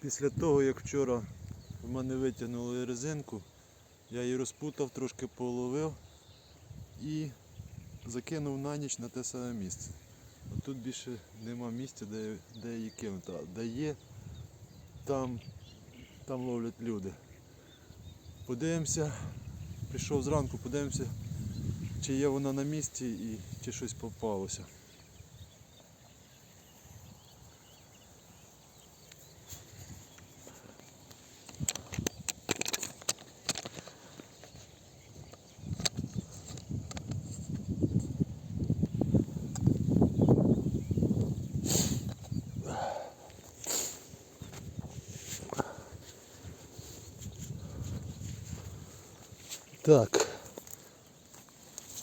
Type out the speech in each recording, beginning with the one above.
Після того, як вчора в мене витягнули резинку, я її розпутав, трошки половив і закинув на ніч на те саме місце. От Тут більше нема місця, де, де її кинути. Де є, там, там ловлять люди. Подивимося, прийшов зранку, подивимося, чи є вона на місці і чи щось попалося. Так.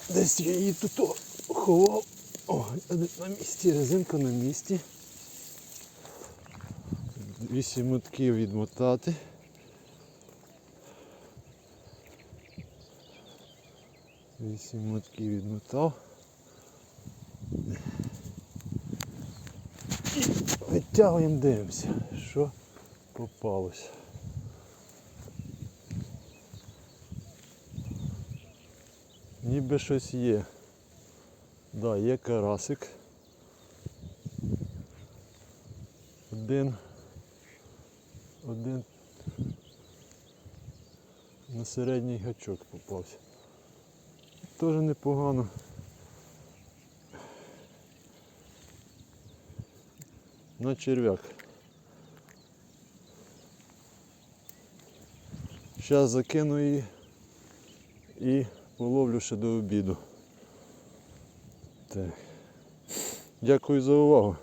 Десь я її тут ховав. О, на місці, резинка на місці. Вісім мотків відмотати. Вісім мотків відмотав. І витягуємо, дивимося, що попалося. Ніби щось є. Да, є карасик. Один. Один на середній гачок попався. Теж непогано. На черв'як. Зараз закину її і половлю ще до обіду. Так. Дякую за увагу.